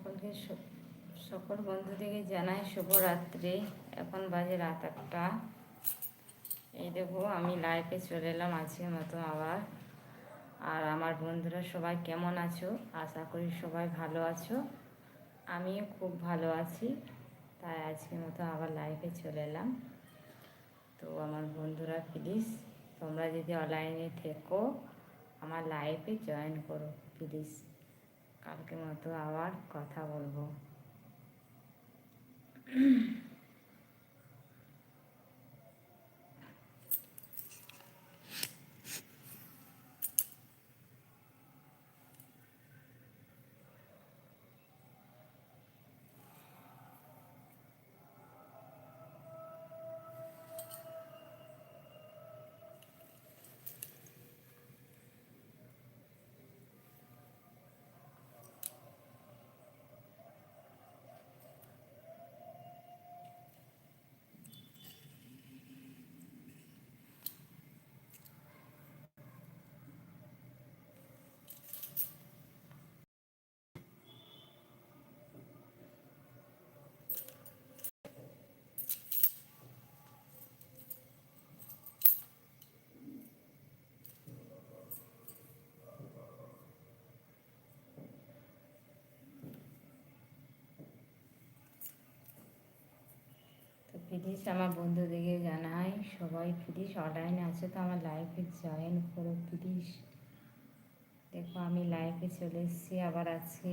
সকলকে সকল বন্ধুদেরকে জানাই শুভরাত্রি। এখন বাজে রাত একটা এই দেখো, আমি লাইফে চলে এলাম আজকের মতো আবার। আর আমার বন্ধুরা সবাই কেমন আছো? আশা করি সবাই ভালো আছো। আমিও খুব ভালো আছি। তাই আজকের মতো আবার লাইফে চলে এলাম। তো আমার বন্ধুরা প্লিজ তোমরা যদি অনলাইনে থেকো, আমার লাইফে জয়েন করো প্লিজ কালকে মতো আবার কথা বলব। প্লিজ আমার বন্ধুদেরকে জানাই, সবাই প্লিজ অনলাইনে আছে তো আমার লাইফে জয়েন করো প্লিজ দেখো আমি লাইফে চলে এসেছি, আবার আজকে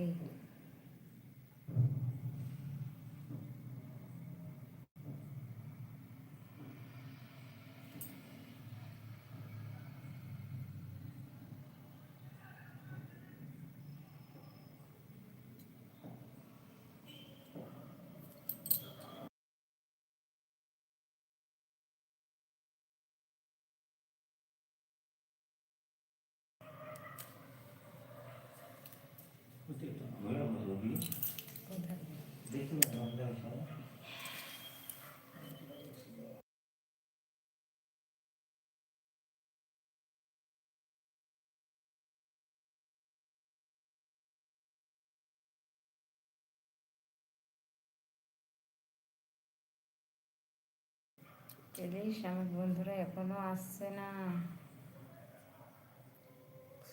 প্লিজ আমার বন্ধুরা এখনও আসছে না।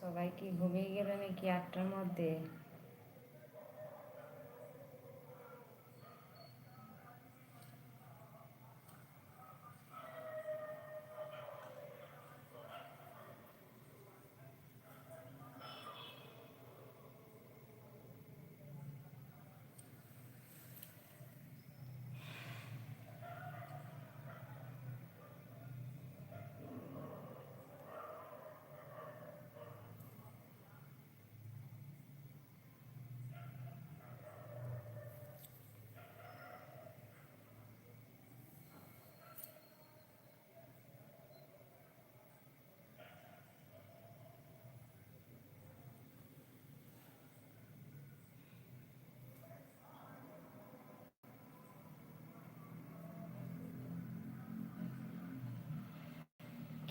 সবাই কি ঘুমিয়ে গেল নাকি আটটার মধ্যে?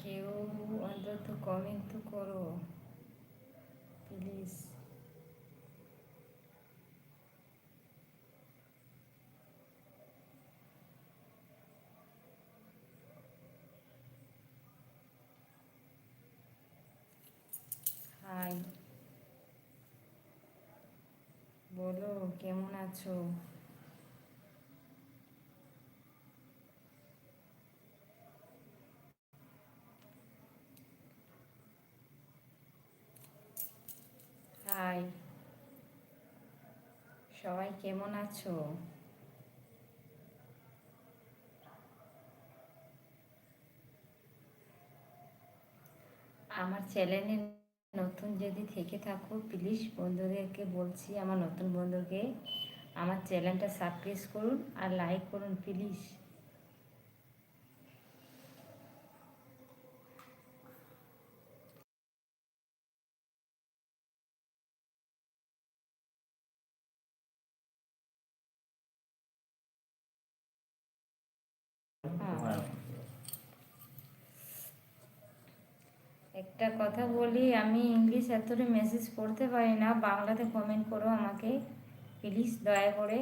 কেউ অন্তত কমেন্ট তো করো প্লিজ হাই বলো কেমন আছো হাই সবাই কেমন আছো? আমার চ্যানেলে নতুন যদি থেকে থাকো প্লিজ বন্ধুদেরকে বলছি, আমার নতুন বন্ধুকে আমার চ্যানেলটা সাবস্ক্রাইব করুন আর লাইক করুন প্লিজ হ্যাঁ একটা কথা বলি, আমি ইংলিশ এতটা মেসেজ করতে পারি না, বাংলাতে কমেন্ট করো আমাকে প্লিজ দয়া করে।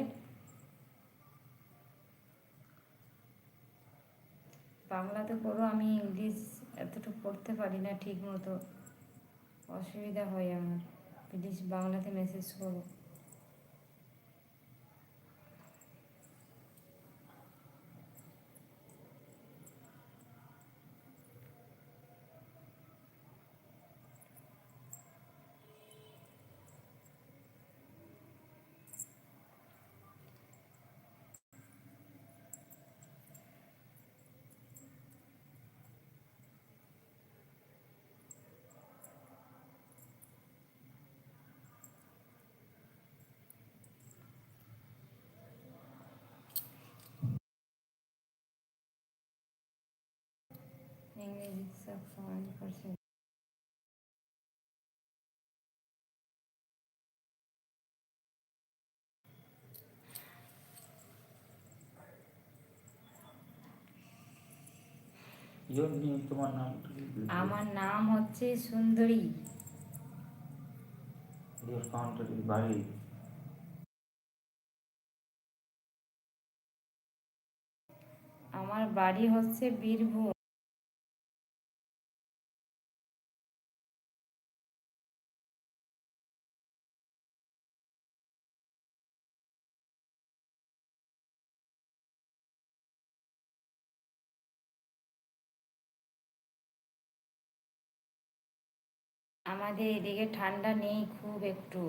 বাংলাতে করো আমি ইংলিশ এতটা পড়তে পারি না ঠিক মতো অসুবিধা হয় আমার প্লিজ বাংলাতে মেসেজ করো। ইংরেজি করছে তোমার নাম আমার নাম হচ্ছে সুন্দরী। বাড়ি আমার বাড়ি হচ্ছে বীরভূম। আমাদের এদিকে ঠান্ডা নেই খুব একটু।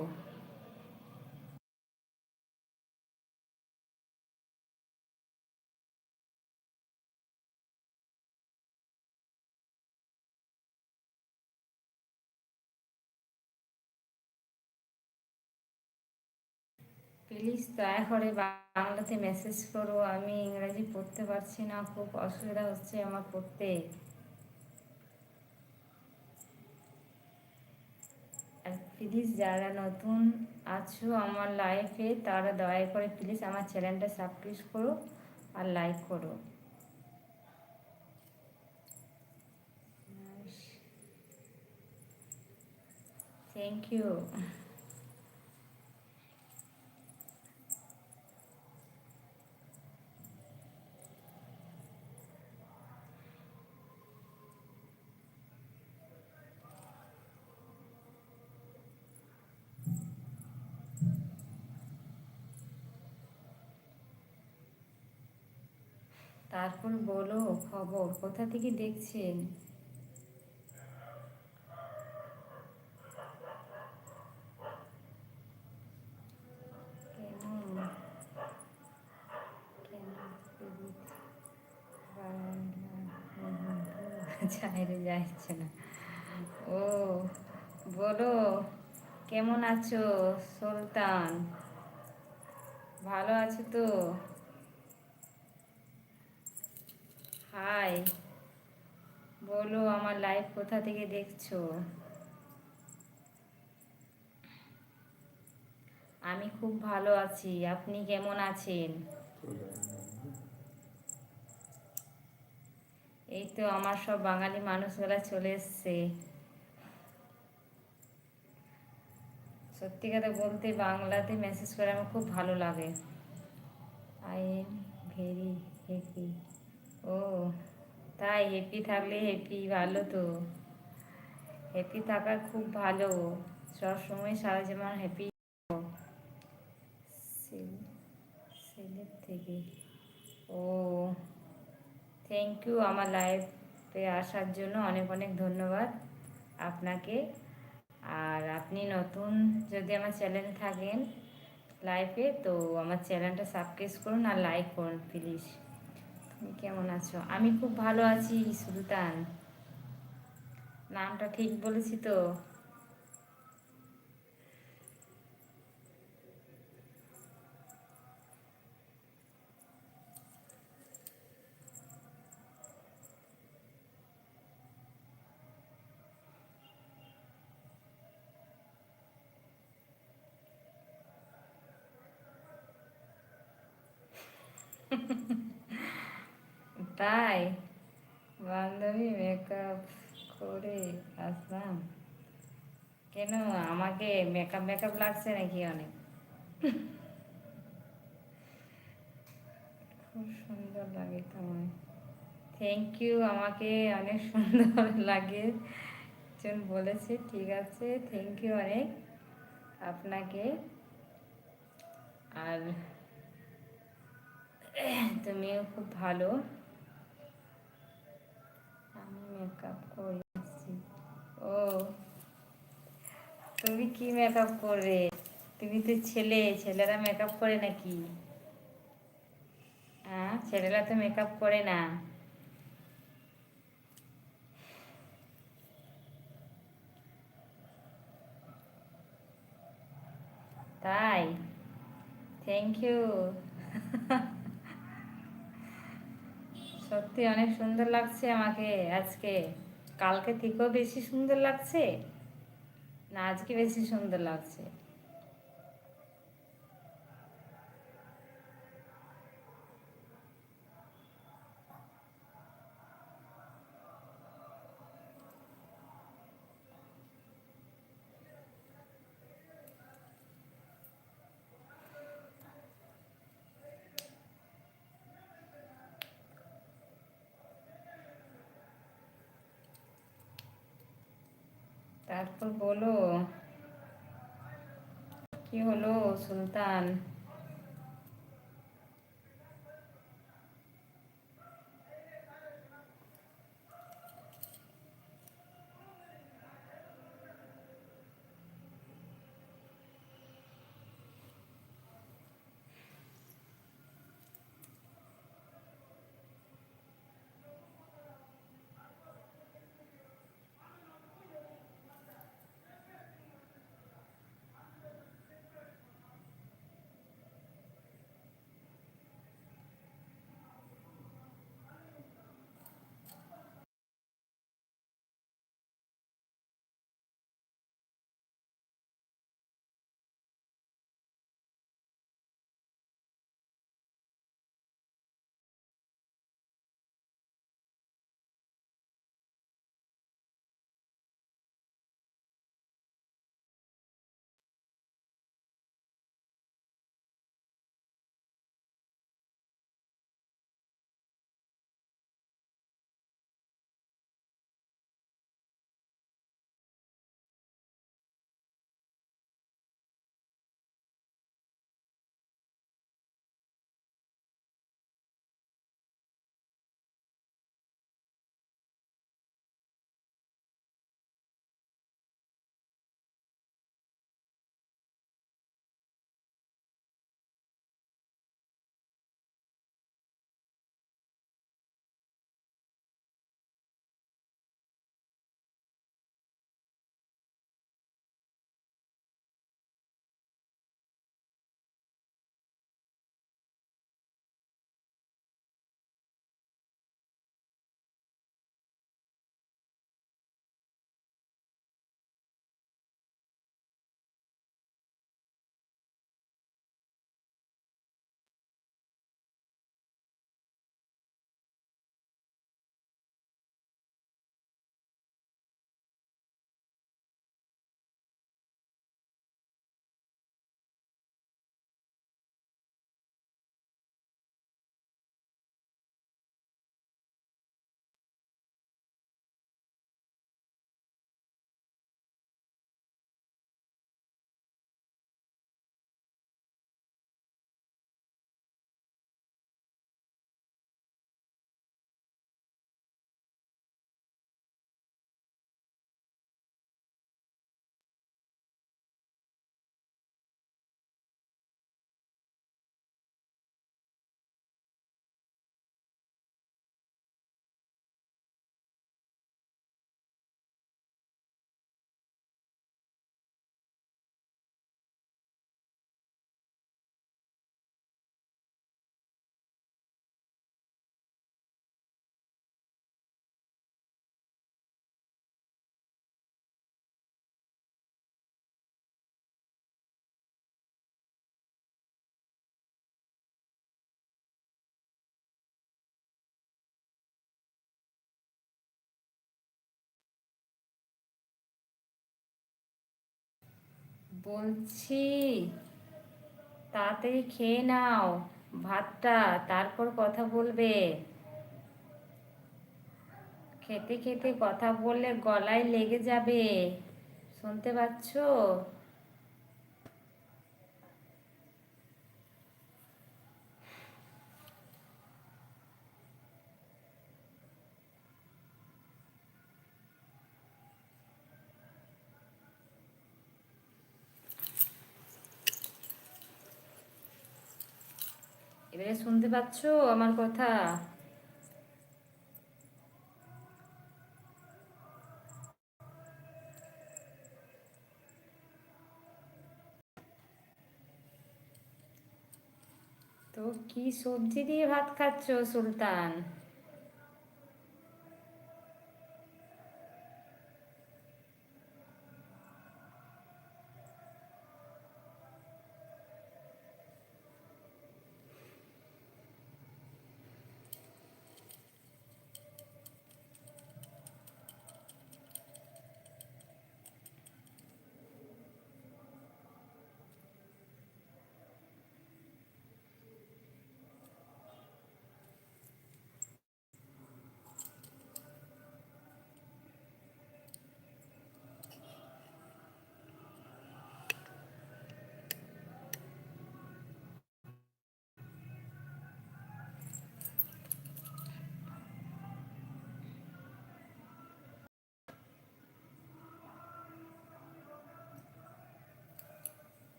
প্লিজ দয়া করে বাংলাতে মেসেজ করো, আমি ইংরাজি পড়তে পারছি না, খুব অসুবিধা হচ্ছে আমার পড়তে আর প্লিজ যারা নতুন আছো আমার লাইফে, তারা দয়া করে প্লিজ আমার চ্যানেলটা সাবস্ক্রাইব করো আর লাইক করো। থ্যাংক ইউ তারপর বলো, খবর। কোথা থেকে দেখছেন? চাইরে না ও, বলো, কেমন আছো? সুলতান। ভালো আছো তো? হাই বলো, আমার লাইভ কোথা থেকে দেখছ? আমি খুব ভালো আছি। আপনি কেমন আছেন? এই তো আমার সব বাঙালি মানুষগুলা চলে এসছে। সত্যি কথা বলতে বাংলাতে মেসেজ করে আমার খুব ভালো লাগে। আই এম ভেরি হ্যাপি ও, তাই হ্যাপি থাকলে হ্যাপি ভালো তো। হ্যাপি থাকা খুব ভালো। সব সময় সারা জীবন হ্যাপি থেকে। ও থ্যাংক ইউ আমার লাইফে আসার জন্য অনেক অনেক ধন্যবাদ আপনাকে। আর আপনি নতুন যদি আমার চ্যানেল থাকেন লাইফে তো আমার চ্যানেলটা সাবস্ক্রাইব করুন আর লাইক করুন প্লিজ কেমন আছো? আমি খুব ভালো আছি সুলতান নামটা ঠিক বলেছি তো? দেখলাম আমাকে মেকআপ মেকআপ লাগছে নাকি অনেক? খুব সুন্দর লাগে তোমায়। থ্যাংক ইউ আমাকে অনেক সুন্দর লাগে। একজন বলেছে, ঠিক আছে থ্যাংক ইউ অনেক আপনাকে। আর তুমিও খুব ভালো। আমি মেকআপ করে ও। তুমি কি মেকআপ করবে? তুমি তো ছেলে, ছেলেরা মেকআপ করে নাকি? হ্যাঁ ছেলেরা তো মেকআপ করে না। তাই? থ্যাংক ইউ সত্যি অনেক সুন্দর লাগছে আমাকে আজকে। কালকে থেকেও বেশি সুন্দর লাগছে। না আজকে বেশি সুন্দর লাগছে। তারপর বলো। কি হলো সুলতান? বলছি, তাড়াতাড়ি খেয়ে নাও, ভাতটা, তারপর কথা বলবে। খেতে খেতে কথা বললে গলায় লেগে যাবে। শুনতে পাচ্ছ? এবারে শুনতে পাচ্ছ আমার কথা? তো কি সবজি দিয়ে ভাত খাচ্ছ সুলতান?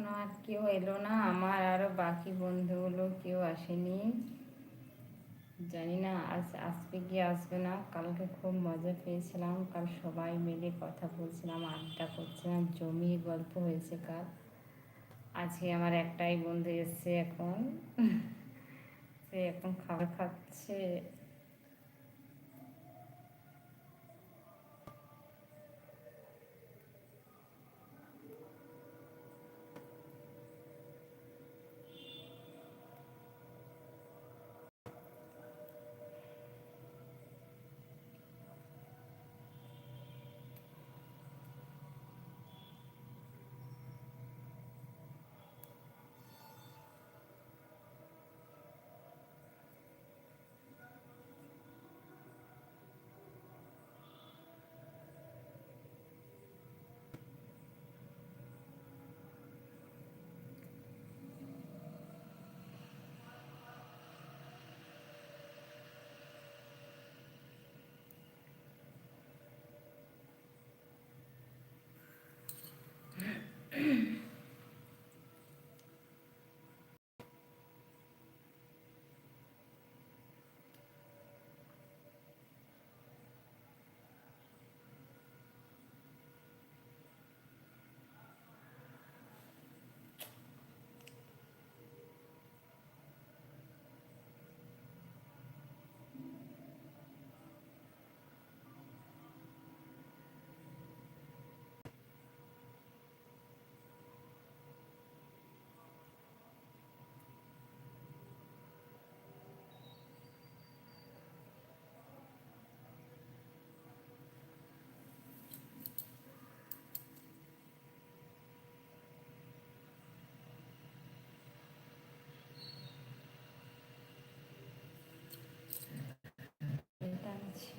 এখন আর কেউ এলো না। আমার আরও বাকি বন্ধুগুলো কেউ আসেনি। জানি না, আজ আসবে কি আসবে না। কালকে খুব মজা পেয়েছিলাম। কাল সবাই মিলে কথা বলছিলাম, আড্ডা করছিলাম জমিয়ে গল্প হয়েছে কাল। আজকে আমার একটাই বন্ধু এসছে এখন। সে এখন খাবার খাচ্ছে।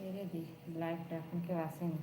ছেড়ে দিই লাইভটা এখন কেউ আসেনি